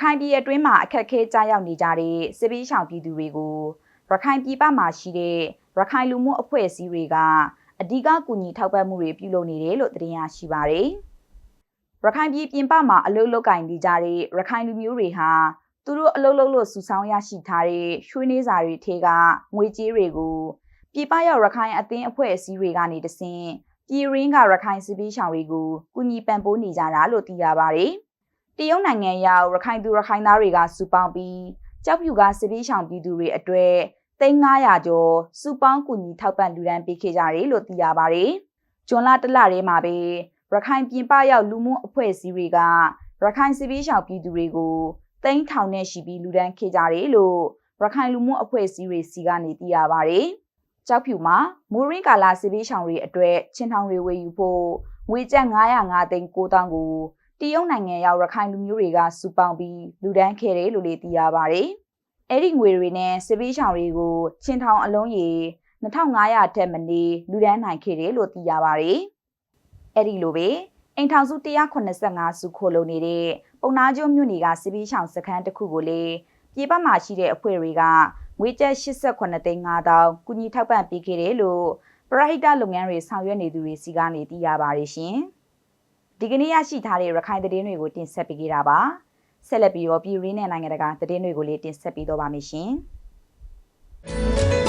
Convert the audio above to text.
ခိုင်ပြည်အတွင်းမှာအခက်အခဲကြားရောက်နေကြတဲ့စစ်ပေးရှောင်ပြည်သူတွေကိုရခိုင်ပြည်ပမှာရှိတဲ့ရခိုင်လူမှုအဖွဲ့အစည်းတွေကအဓိကကူညီထောက်ပံ့မှုတွေပြုလုပ်နေတယ်လို့သတင်းရရှိပါတယ်။ရခိုင်ပြည်ပြင်ပမှာအလုပ်လုပ်ကင်နေကြတဲ့ရခိုင်လူမျိုးတွေဟာသူတို့အလုပ်လုပ်လို့စုဆောင်းရရှိထားတဲ့ရွှေနှင်းစာတွေထဲကငွေကြေးတွေကိုပြည်ပရောက်ရခိုင်အသင်းအဖွဲ့အစည်းတွေကနေတဆင့်ပြည်ရင်းကရခိုင်စစ်ပေးရှောင်တွေကိုကူညီပံ့ပိုးနေကြတာလို့သိရပါတယ်။ တရုတ်နိုင်ငံရောက်ရခိုင်သူရခိုင်သားတွေကစုပေါင်းပြီးကြောက်ဖြူကစစ်ပေးရှောင်ပြည်သူတွေအတွေ့3900ကျော်စုပေါင်းကူညီထောက်ပံ့လူဒန်းပေးခဲ့ကြတယ်လို့သိရပါတယ်။ဂျွန်လာတလထဲမှာပဲရခိုင်ပြင်ပရောက်လူမှုအဖွဲ့အစည်းတွေကရခိုင်စစ်ပေးရှောင်ပြည်သူတွေကိုတိန်းထောင်နဲ့ရှိပြီးလူဒန်းခဲ့ကြတယ်လို့ရခိုင်လူမှုအဖွဲ့အစည်းတွေစီကနေသိရပါတယ်။ကြောက်ဖြူမှာမိုးရင်းကာလာစစ်ပေးရှောင်တွေအတွက်ချင်းထောင်တွေဝေယူဖို့ငွေကျပ်905သိန်း9000ကို တရုတ်နိုင်ငံရောက်ရခိုင်လူမျိုးတွေကစုပေါင်းပြီးလူဒန်းခဲ့တယ်လို့လည်းသိရပါတယ်။အဲ့ဒီငွေတွေနဲ့စစ်ပေးရှောင်တွေကိုချင်းထောင်အလုံးရေ2500ထက်မနည်းလူဒန်းနိုင်ခဲ့တယ်လို့သိရပါတယ်။အဲ့ဒီလိုပဲအိမ်ထောင်စု185စုခိုလုံနေတဲ့ပုံနာကျုံမြို့နယ်ကစစ်ပေးရှောင်စခန်းတစ်ခုကိုလေပြည်ပမှာရှိတဲ့အဖွဲ့တွေကငွေကျပ်88သိန်း5000ကူညီထောက်ပံ့ပေးခဲ့တယ်လို့ပရဟိတလုပ်ငန်းတွေဆောင်ရွက်နေသူတွေစီကနေသိရပါတယ်ရှင်။ ဒီကနေ့ရရှိထားတဲ့ရခိုင်သတင်းတွေကိုတင်ဆက်ပေးခဲ့တာပါဆက်လက်ပြီးတော့ပြည်ရင်းနဲ့နိုင်ငံတကာသတင်းတွေကိုလည်းတင်ဆက်ပေးတော့ပါမယ်ရှင်။